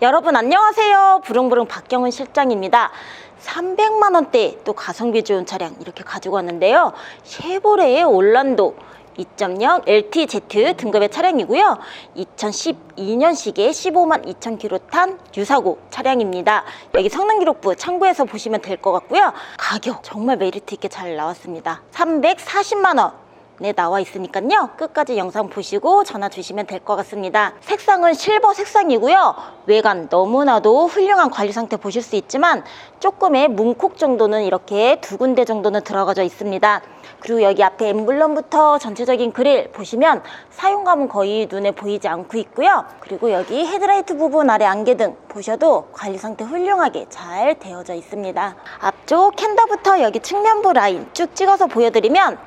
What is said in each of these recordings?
여러분 안녕하세요. 부릉부릉 박경은 실장입니다. 300만 원대 또 가성비 좋은 차량 이렇게 가지고 왔는데요. 쉐보레의 올란도 2.0 LTZ 등급의 차량이고요. 2012년식에 15만 2천 킬로 탄 유사고 차량입니다. 여기 성능 기록부 참고해서 보시면 될 것 같고요. 가격 정말 메리트 있게 잘 나왔습니다. 340만 원. 네, 나와 있으니까요. 끝까지 영상 보시고 전화 주시면 될 것 같습니다. 색상은 실버 색상이고요. 외관 너무나도 훌륭한 관리 상태 보실 수 있지만 조금의 문콕 정도는 이렇게 두 군데 정도는 들어가져 있습니다. 그리고 여기 앞에 엠블럼부터 전체적인 그릴 보시면 사용감은 거의 눈에 보이지 않고 있고요. 그리고 여기 헤드라이트 부분 아래 안개등 보셔도 관리 상태 훌륭하게 잘 되어져 있습니다. 앞쪽 캔더부터 여기 측면부 라인 쭉 찍어서 보여드리면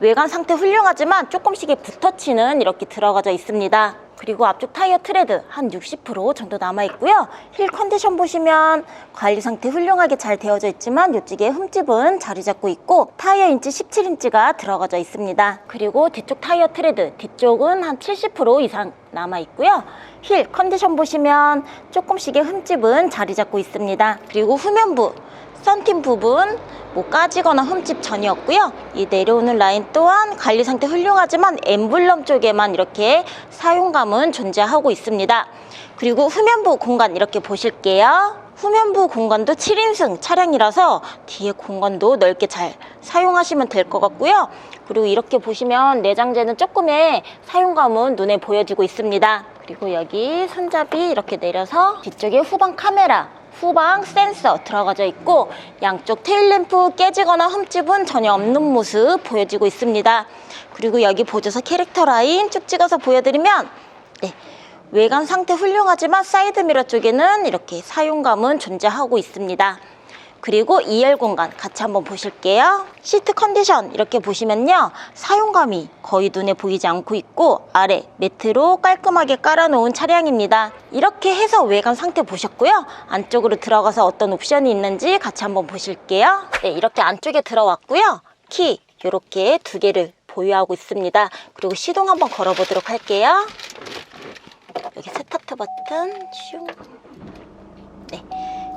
외관 상태 훌륭하지만 조금씩의 붓터치는 이렇게 들어가져 있습니다. 그리고 앞쪽 타이어 트레드 한 60% 정도 남아 있고요. 힐 컨디션 보시면 관리 상태 훌륭하게 잘 되어져 있지만 이쪽에 흠집은 자리 잡고 있고 타이어 인치 17인치가 들어가져 있습니다. 그리고 뒤쪽 타이어 트레드 뒤쪽은 한 70% 이상 남아 있고요. 힐 컨디션 보시면 조금씩의 흠집은 자리 잡고 있습니다. 그리고 후면부 썬팅 부분 뭐 까지거나 흠집 전혀 없고요. 이 내려오는 라인 또한 관리 상태 훌륭하지만 엠블럼 쪽에만 이렇게 사용감은 존재하고 있습니다. 그리고 후면부 공간 이렇게 보실게요. 후면부 공간도 7인승 차량이라서 뒤에 공간도 넓게 잘 사용하시면 될 것 같고요. 그리고 이렇게 보시면 내장재는 조금의 사용감은 눈에 보여지고 있습니다. 그리고 여기 손잡이 이렇게 내려서 뒤쪽에 후방 카메라 후방 센서 들어가져 있고 양쪽 테일램프 깨지거나 흠집은 전혀 없는 모습 보여지고 있습니다. 그리고 여기 보조서 캐릭터 라인 쭉 찍어서 보여드리면 네, 외관 상태 훌륭하지만 사이드미러 쪽에는 이렇게 사용감은 존재하고 있습니다. 그리고 2열 공간 같이 한번 보실게요. 시트 컨디션 이렇게 보시면요. 사용감이 거의 눈에 보이지 않고 있고 아래 매트로 깔끔하게 깔아놓은 차량입니다. 이렇게 해서 외관 상태 보셨고요. 안쪽으로 들어가서 어떤 옵션이 있는지 같이 한번 보실게요. 네, 이렇게 안쪽에 들어왔고요. 키 이렇게 두 개를 보유하고 있습니다. 그리고 시동 한번 걸어보도록 할게요. 여기 스타트 버튼 슝.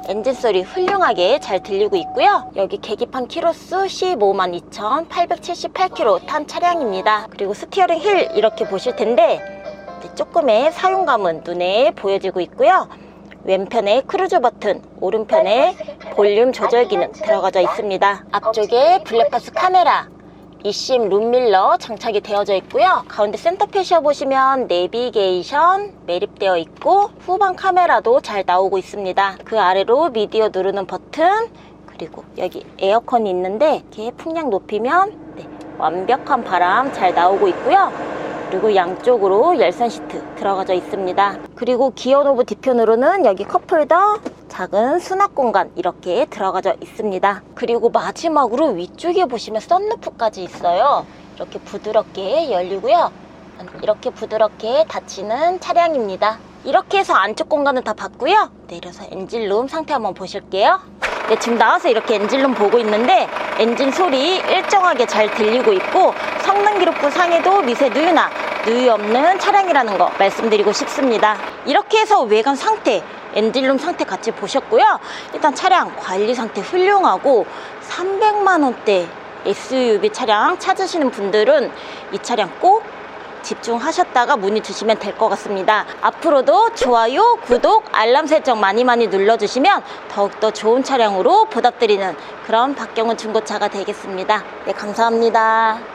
네. 엔진 소리 훌륭하게 잘 들리고 있고요. 여기 계기판 키로수 15만 2,878km 탄 차량입니다. 그리고 스티어링 힐 이렇게 보실 텐데 네, 조금의 사용감은 눈에 보여지고 있고요. 왼편에 크루즈 버튼, 오른편에 볼륨 조절 기능 들어가져 있습니다. 앞쪽에 블랙박스 카메라, 이심 룸밀러 장착이 되어져 있고요. 가운데 센터페시어 보시면 내비게이션 매립되어 있고 후방 카메라도 잘 나오고 있습니다. 그 아래로 미디어 누르는 버튼 그리고 여기 에어컨이 있는데 이렇게 풍량 높이면 네, 완벽한 바람 잘 나오고 있고요. 그리고 양쪽으로 열선 시트 들어가져 있습니다. 그리고 기어 노브 뒤편으로는 여기 컵홀더 작은 수납 공간 이렇게 들어가져 있습니다. 그리고 마지막으로 위쪽에 보시면 썬루프까지 있어요. 이렇게 부드럽게 열리고요. 이렇게 부드럽게 닫히는 차량입니다. 이렇게 해서 안쪽 공간은 다 봤고요. 내려서 엔진룸 상태 한번 보실게요. 네, 지금 나와서 이렇게 엔진룸 보고 있는데 엔진 소리 일정하게 잘 들리고 있고 성능 기록부 상에도 미세 누유나 누유 없는 차량이라는 거 말씀드리고 싶습니다. 이렇게 해서 외관 상태 엔진룸 상태 같이 보셨고요. 일단 차량 관리 상태 훌륭하고 300만 원대 SUV 차량 찾으시는 분들은 이 차량 꼭 집중하셨다가 문의 주시면 될 것 같습니다. 앞으로도 좋아요, 구독, 알람 설정 많이 많이 눌러주시면 더욱더 좋은 차량으로 보답드리는 그런 박경은 중고차가 되겠습니다. 네, 감사합니다.